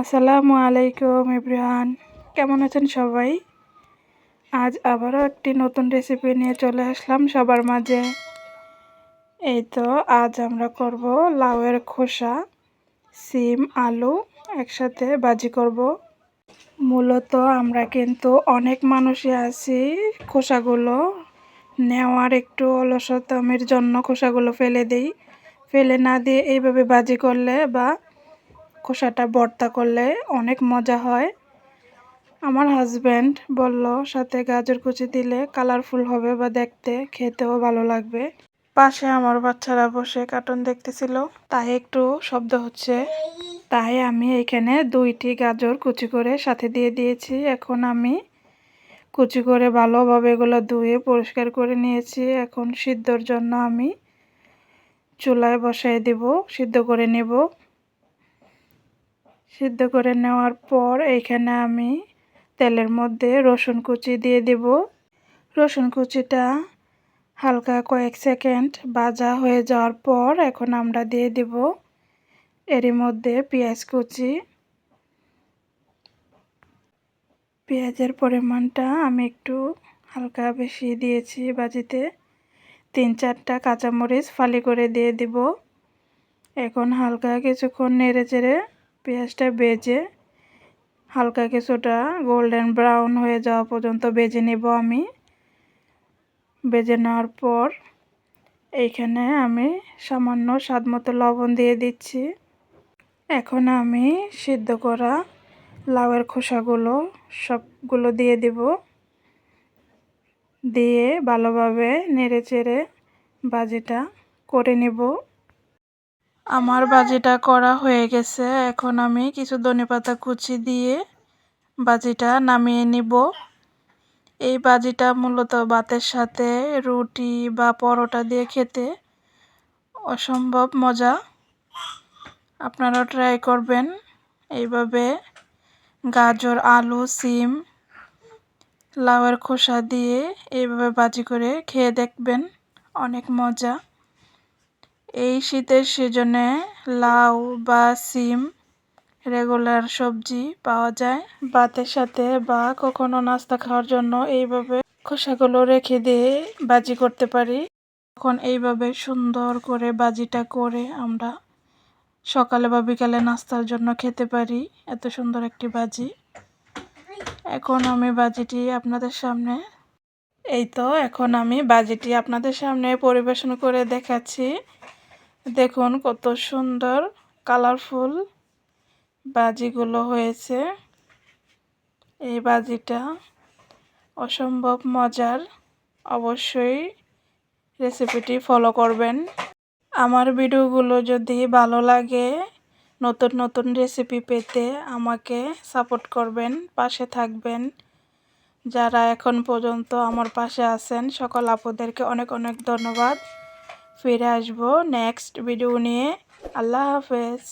আসসালামু আলাইকুম ইব্রাহান কেমন আছেন সবাই? আজ আবারও একটি নতুন রেসিপি নিয়ে চলে আসলাম সবার মাঝে। এই তো, আজ আমরা করব লাউয়ের খোসা, সিম, আলু একসাথে বাজি করব। মূলত আমরা কিন্তু অনেক মানুষই আছি খোসাগুলো নেওয়ার একটু অলসতমের জন্য খোসাগুলো ফেলে দিই। ফেলে না দিয়ে এইভাবে বাজি করলে বা খোসাটা ভর্তা করলে অনেক মজা হয়। আমার হাজব্যান্ড বলল, সাথে গাজর কুচি দিলে কালারফুল হবে বা দেখতে, খেতেও ভালো লাগবে। পাশে আমার বাচ্চারা বসে কার্টুন দেখতেছিল। তাই একটু শব্দ হচ্ছে। তাই আমি এখানে দুইটি গাজর কুচি করে সাথে দিয়ে দিয়েছি। এখন আমি কুচি করে ভালোভাবে এগুলো ধুয়ে পরিষ্কার করে নিয়েছি। এখন সিদ্ধর জন্য আমি চুলায় বসাই দেব, সিদ্ধ করে নেব। সিদ্ধ করে নেওয়ার পর এইখানে আমি তেলের মধ্যে রসুন কুচি দিয়ে দেব। রসুন কুচিটা হালকা কয়েক সেকেন্ড ভাজা হয়ে যাওয়ার পর এখন আমরা দিয়ে দেব এরই মধ্যে পেঁয়াজ কুচি। পেঁয়াজের পরিমাণটা আমি একটু হালকা বেশি দিয়েছি বাজিতে। তিন চারটা কাঁচামরিচ ফালি করে দিয়ে দিব। এখন হালকা কিছুক্ষণ নেড়ে চেড়ে পেঁয়াজটা বেজে হালকা কিছুটা গোল্ডেন ব্রাউন হয়ে যাওয়া পর্যন্ত বেজে নেব আমি। বেজে নেওয়ার পর এইখানে আমি সামান্য স্বাদ মতো লবণ দিয়ে দিচ্ছি। এখন আমি সিদ্ধ করা লাউয়ের খোসাগুলো সবগুলো দিয়ে দিব। দিয়ে ভালোভাবে নেড়ে চেড়ে বাজিটা করে নেব। আমার বাজিটা করা হয়ে গেছে। এখন আমি কিছু ধনেপাতা কুচি দিয়ে বাজিটা নামিয়ে নিব। এই বাজিটা মূলত ভাতের সাথে রুটি বা পরোটা দিয়ে খেতে অসম্ভব মজা। আপনারাও ট্রাই করবেন। এইভাবে গাজর, আলু, সিম, লাউয়ের খোসা দিয়ে এইভাবে বাজি করে খেয়ে দেখবেন। অনেক মজা। এই শীতের সিজনে লাউ বা সিম রেগুলার সবজি পাওয়া যায়। ভাতের সাথে বা কখনো নাস্তা খাওয়ার জন্য এইভাবে খোসাগুলো রেখে দিয়ে বাজি করতে পারি। তখন এইভাবে সুন্দর করে বাজিটা করে আমরা সকালে বা বিকালে নাস্তার জন্য খেতে পারি। এত সুন্দর একটি বাজি। এখন আমি বাজিটি আপনাদের সামনে এই তো, এখন আমি বাজিটি আপনাদের সামনে পরিবেশন করে দেখাচ্ছি। দেখুন কত সুন্দর কালারফুল বাজিগুলো হয়েছে। এই বাজিটা অসম্ভব মজার। অবশ্যই রেসিপিটি ফলো করবেন। আমার ভিডিওগুলো যদি ভালো লাগে, নতুন নতুন রেসিপি পেতে আমাকে সাপোর্ট করবেন, পাশে থাকবেন। যারা এখন পর্যন্ত আমার পাশে আছেন, সকল আপুদেরকে অনেক অনেক ধন্যবাদ। ফিরে আসব নেক্সট ভিডিও নিয়ে। আল্লাহ হাফেজ।